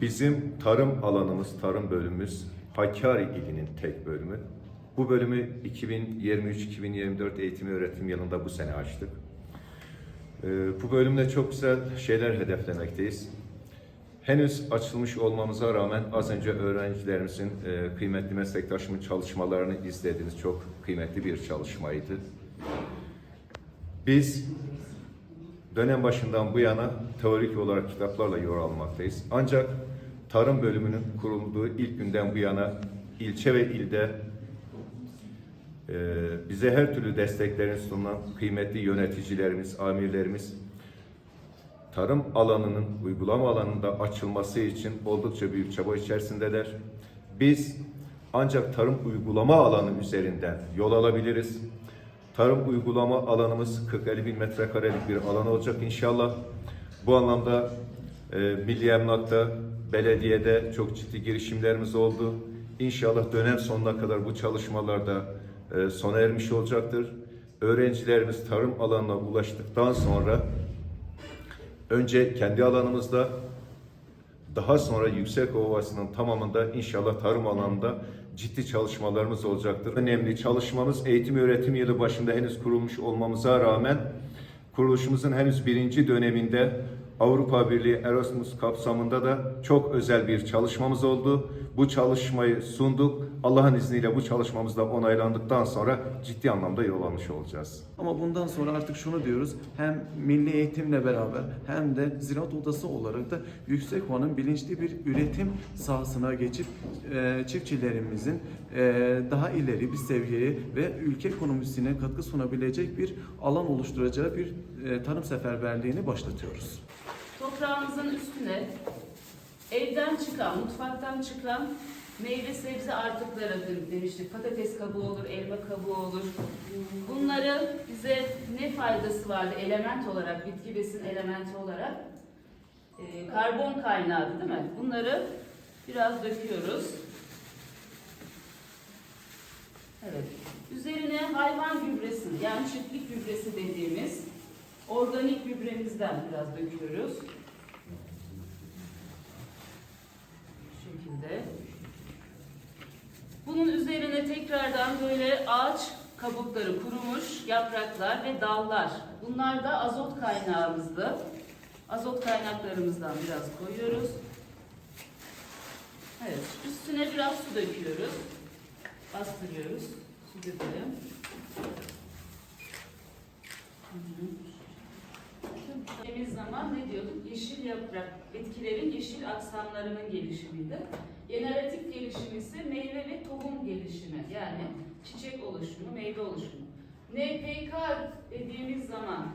Bizim tarım alanımız, tarım bölümümüz Hakkari ilinin tek bölümü. Bu bölümü 2023-2024 eğitim öğretim yılında bu sene açtık. Ee, Bu bölümde çok güzel şeyler hedeflemekteyiz. Henüz açılmış olmamıza rağmen az önce öğrencilerimizin, e, kıymetli meslektaşımın çalışmalarını izlediniz. Çok kıymetli bir çalışmaydı. Biz dönem başından bu yana teorik olarak kitaplarla yor almaktayız. Ancak tarım bölümünün kurulduğu ilk günden bu yana ilçe ve ilde e, bize her türlü desteklerini sunan kıymetli yöneticilerimiz, amirlerimiz tarım alanının uygulama alanında açılması için oldukça büyük çaba içerisindeler. Biz ancak tarım uygulama alanı üzerinden yol alabiliriz. Tarım uygulama alanımız 40-50 bin metrekarelik bir alan olacak inşallah. Bu anlamda e, Milli Emlak'ta, belediyede çok ciddi girişimlerimiz oldu. İnşallah dönem sonuna kadar bu çalışmalarda e, sona ermiş olacaktır. Öğrencilerimiz tarım alanına ulaştıktan sonra önce kendi alanımızda daha sonra Yüksek Ovası'nın tamamında inşallah tarım alanında ciddi çalışmalarımız olacaktır. Önemli çalışmamız eğitim öğretim yılı başında henüz kurulmuş olmamıza rağmen kuruluşumuzun henüz birinci döneminde Avrupa Birliği Erasmus kapsamında da çok özel bir çalışmamız oldu. Bu çalışmayı sunduk. Allah'ın izniyle bu çalışmamız da onaylandıktan sonra ciddi anlamda yol almış olacağız. Ama bundan sonra artık şunu diyoruz. Hem milli eğitimle beraber hem de ziraat odası olarak da Yüksek Ova'nın bilinçli bir üretim sahasına geçip e, çiftçilerimizin e, daha ileri bir seviyeye ve ülke ekonomisine katkı sunabilecek bir alan oluşturacağı bir e, tarım seferberliğini başlatıyoruz. Toprağımızın üstüne evden çıkan, mutfaktan çıkan meyve sebze artıkları demiştik. Patates kabuğu olur, elma kabuğu olur. Bunları bize ne faydası vardı element olarak, bitki besin elementi olarak? Ee, karbon kaynağı değil mi? Bunları biraz döküyoruz. Evet. Üzerine hayvan gübresini yani çiftlik gübresi dediğimiz organik gübremizden biraz döküyoruz. Bu şekilde. Bunun üzerine tekrardan böyle ağaç kabukları kurumuş yapraklar ve dallar. Bunlar da azot kaynağımızdı. Azot kaynaklarımızdan biraz koyuyoruz. Evet, üstüne biraz su döküyoruz. Bastırıyoruz. Su dökelim. Hı hı. Zaman ne diyorduk? Yeşil yaprak, bitkilerin yeşil aksamlarının gelişimiydi. Generatif gelişimi ise meyve ve tohum gelişimi. Yani çiçek oluşumu, meyve oluşumu. NPK dediğimiz zaman